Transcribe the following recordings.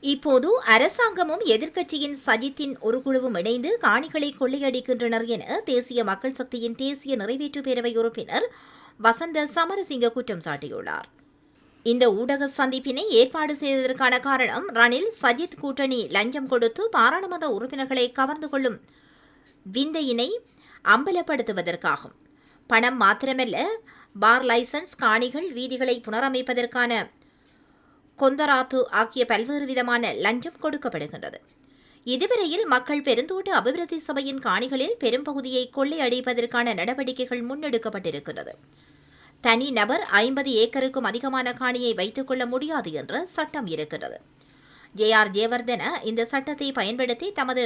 இப்போது அரசாங்கமும் எதிர்க்கட்சியின் சஜித்தின் ஒரு குழுவும் இணைந்து காணிகளை கொள்ளையடிக்கின்றனர் என தேசிய மக்கள் சக்தியின் தேசிய நிறைவேற்று பேரவை உறுப்பினர் வசந்த சமரசிங்க குற்றம் சாட்டியுள்ளார். இந்த ஊடக சந்திப்பினை ஏற்பாடு செய்ததற்கான காரணம் ரணில் சஜித் கூட்டணி லஞ்சம் கொடுத்து பாராளுமன்ற உறுப்பினர்களை கவர்ந்து கொள்ளும் விந்தையினை அம்பலப்படுத்துவதற்காகும். பணம் மாத்திரமல்ல பார் லைசன்ஸ் காணிகள் வீதிகளை புனரமைப்பதற்கான கொந்தராத்து ஆகிய பல்வேறு விதமான லஞ்சம் கொடுக்கப்படுகின்றது. இதுவரையில் மக்கள் பெருந்தோட்ட அபிவிருத்தி சபையின் காணிகளில் பெரும்பகுதியை கொள்ளையடிப்பதற்கான நடவடிக்கைகள் முன்னெடுக்கப்பட்டிருக்கிறது தனி நபர் ஐம்பது ஏக்கருக்கும் அதிகமான காணியை வைத்துக் கொள்ள முடியாது என்ற சட்டம் இருக்கிறது ஜே ஆர் ஜெயவர்தன இந்த சட்டத்தை பயன்படுத்தி தமது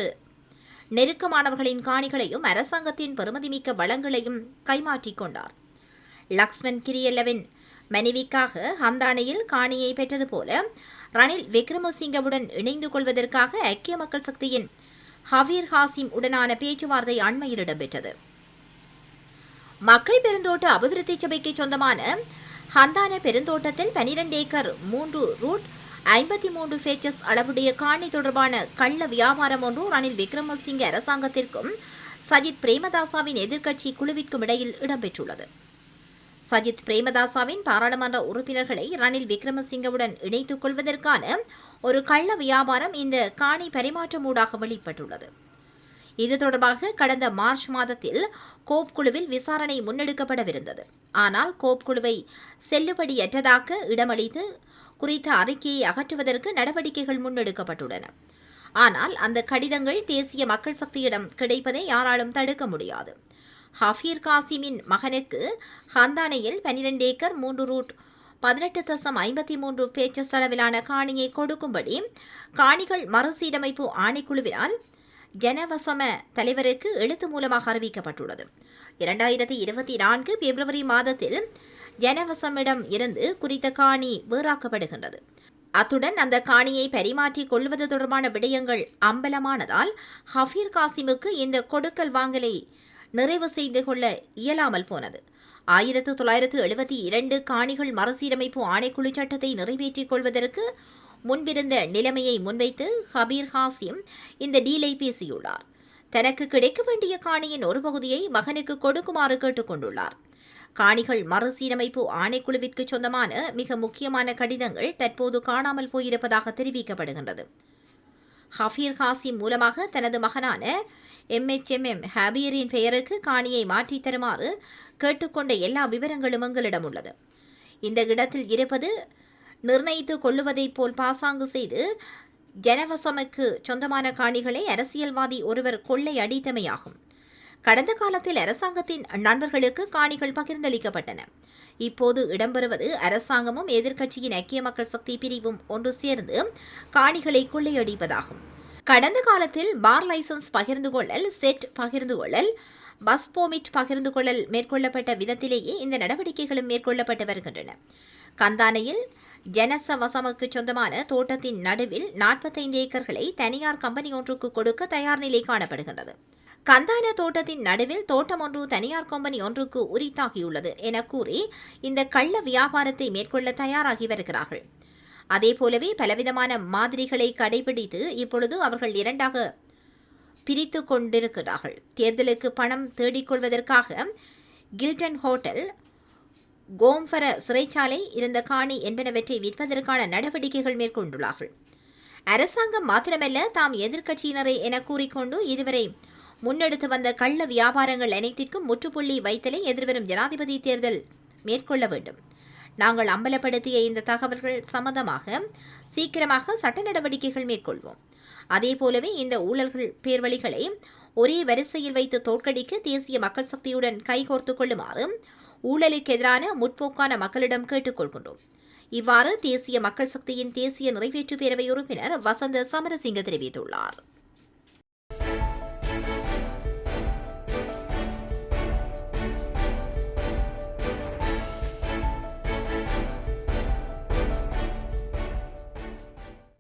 நெருக்கமானவர்களின் காணிகளையும் அரசாங்கத்தின் பெறுமதிமிக்க வளங்களையும் கைமாற்றிக் கொண்டார். லக்ஷ்மன் கிரியல்லவின் மனைவிக்காக ஹந்தானையில் காணியை பெற்றது போல ரணில் விக்ரமசிங்கவுடன் இணைந்து கொள்வதற்காக ஐக்கிய மக்கள் சக்தியின் ஹவீர் ஹாசிம் உடனான பேச்சுவார்த்தை அண்மையில் இடம்பெற்றது. மக்கள் பெருந்தோட்ட அபிவிருத்தி சபைக்கு சொந்தமான ஹந்தான பெருந்தோட்டத்தில் பனிரெண்டு ஏக்கர் மூன்று ரூட் ஐம்பத்தி மூன்று ஃபேச்சஸ் அளவுடைய காணி தொடர்பான கள்ள வியாபாரம் ஒன்று ரணில் விக்ரமசிங்க அரசாங்கத்திற்கும் சஜித் பிரேமதாசாவின் எதிர்க்கட்சி குழுவிற்கும் இடையில் இடம்பெற்றுள்ளது. சஜித் பிரேமதாசாவின் பாராளுமன்ற உறுப்பினர்களை ரணில் விக்ரமசிங்கவுடன் இணைத்துக் கொள்வதற்கான ஒரு கள்ள வியாபாரம் இந்த காணி பரிமாற்றமூடாக வெளிப்பட்டுள்ளது. இது தொடர்பாக கடந்த மார்ச் மாதத்தில் கோப் குழுவில் விசாரணை முன்னெடுக்கப்படவிருந்தது. ஆனால் கோப் குழுவை செல்லுபடியற்றதாக்க இடமளித்து குறித்த அறிக்கையை அகற்றுவதற்கு நடவடிக்கைகள் முன்னெடுக்கப்பட்டுள்ளன. ஆனால் அந்த கடிதங்கள் தேசிய மக்கள் சக்தியிடம் கிடைப்பதை யாராலும் தடுக்க முடியாது. ஹஃபீர் காசிமின் மகனுக்கு ஹந்தானையில் பனிரெண்டு ஏக்கர் மூன்று ரூட் பதினெட்டு தசம் ஐம்பத்தி மூன்று பேச்சஸ் அளவிலான காணியை கொடுக்கும்படி காணிகள் மறுசீரமைப்பு ஆணைக்குழுவினால் ஜனவசம தலைவருக்கு எழுத்து மூலமாக அறிவிக்கப்பட்டுள்ளது. இரண்டாயிரத்தி இருபத்தி நான்கு பிப்ரவரி மாதத்தில் ஜனவசமிடம் இருந்து குறித்த காணி வேறாக்கப்படுகின்றது அத்துடன் அந்த காணியை பரிமாற்றிக் கொள்வது தொடர்பான விடயங்கள் அம்பலமானதால் ஹஃபீர் காசிமுக்கு இந்த கொடுக்கல் வாங்கலை நிறைவு செய்து கொள்ள இயலாமல் போனது. ஆயிரத்து தொள்ளாயிரத்து எழுபத்தி இரண்டு காணிகள் மறுசீரமைப்பு ஆணைக்குழு சட்டத்தை நிறைவேற்றிக் கொள்வதற்கு முன்பிருந்த நிலைமையை முன்வைத்து ஹபீர் ஹாசிம் இந்த டீலை பேசியுள்ளார். தனக்கு கிடைக்க வேண்டிய காணியின் ஒரு பகுதியை மகனுக்கு கொடுக்குமாறு கேட்டுக்கொண்டுள்ளார் காணிகள் மறுசீரமைப்பு ஆணைக்குழுவிற்கு சொந்தமான மிக முக்கியமான கடிதங்கள் தற்போது காணாமல் போயிருப்பதாக தெரிவிக்கப்படுகின்றது. ஹஃபீர் ஹாசிம் மூலமாக தனது மகனான எம்எச்எம்எம் ஹாபியரின் பெயருக்கு காணியை மாற்றித் தருமாறு கேட்டுக்கொண்ட எல்லா விவரங்களும் எங்களிடம் உள்ளது. இந்த இடத்தில் இருப்பது நிர்ணயித்துக் கொள்ளுவதைப் போல் பாசாங்கு செய்து ஜனவசமக்கு சொந்தமான காணிகளை அரசியல்வாதி ஒருவர் கொள்ளை அடித்தமையாகும். கடந்த காலத்தில் அரசாங்கத்தின் நண்பர்களுக்கு காணிகள் பகிர்ந்தளிக்கப்பட்டன. இப்போது இடம்பெறுவது அரசாங்கமும் எதிர்க்கட்சியின் ஐக்கிய மக்கள் சக்தி பிரிவும் ஒன்று சேர்ந்து காணிகளை கொள்ளையடிப்பதாகும். கடந்த காலத்தில் பார் லைசன்ஸ் பகிர்ந்து கொள்ளல் செட் பகிர்ந்து கொள்ளல் பஸ் போமிட் பகிர்ந்து கொள்ளல் மேற்கொள்ளப்பட்ட விதத்திலேயே இந்த நடவடிக்கைகளும் மேற்கொள்ளப்பட்டு வருகின்றன. கந்தானையில் ஜெனச வசமுக்கு சொந்தமான தோட்டத்தின் நடுவில் நாற்பத்தைந்து ஏக்கர்களை தனியார் கம்பெனி ஒன்றுக்கு கொடுக்க தயார் நிலை காணப்படுகின்றது. கந்தான தோட்டத்தின் நடுவில் தோட்டம் ஒன்று தனியார் கம்பெனி ஒன்றுக்கு உரித்தாகியுள்ளது என கூறி இந்த கள்ள வியாபாரத்தை மேற்கொள்ள தயாராகி வருகிறார்கள். அதே போலவே பலவிதமான மாதிரிகளை கடைபிடித்து இப்பொழுது அவர்கள் இரண்டாக பிரித்து கொண்டிருக்கிறார்கள். தேர்தலுக்கு பணம் தேடிக்கொள்வதற்காக கில்டன் ஹோட்டல் கோம்ஃபர சிறைச்சாலை இருந்த காணி என்பனவற்றை விற்பதற்கான நடவடிக்கைகள் மேற்கொண்டுள்ளார்கள். அரசாங்கம் மாத்திரமல்ல தாம் எதிர்க்கட்சியினரை என கூறிக்கொண்டு இதுவரை முன்னெடுத்து வந்த கள்ள வியாபாரங்கள் அனைத்திற்கும் முற்றுப்புள்ளி வைத்தலை எதிர்வரும் ஜனாதிபதி தேர்தல் மேற்கொள்ள வேண்டும். நாங்கள் அம்பலப்படுத்திய இந்த தகவல்கள் சம்மந்தமாக சீக்கிரமாக சட்ட நடவடிக்கைகள் மேற்கொள்வோம். அதே போலவே இந்த ஊழல்கள் பேர்வழிகளை ஒரே வரிசையில் வைத்து தோற்கடிக்க தேசிய மக்கள் சக்தியுடன் கைகோர்த்து கொள்ளுமாறு ஊழலுக்கு எதிரான முற்போக்கான மக்களிடம் கேட்டுக்கொள்கின்றோம். இவ்வாறு தேசிய மக்கள் சக்தியின் தேசிய நிறைவேற்று பேரவை உறுப்பினர் வசந்த சமரசிங்க தெரிவித்துள்ளார்.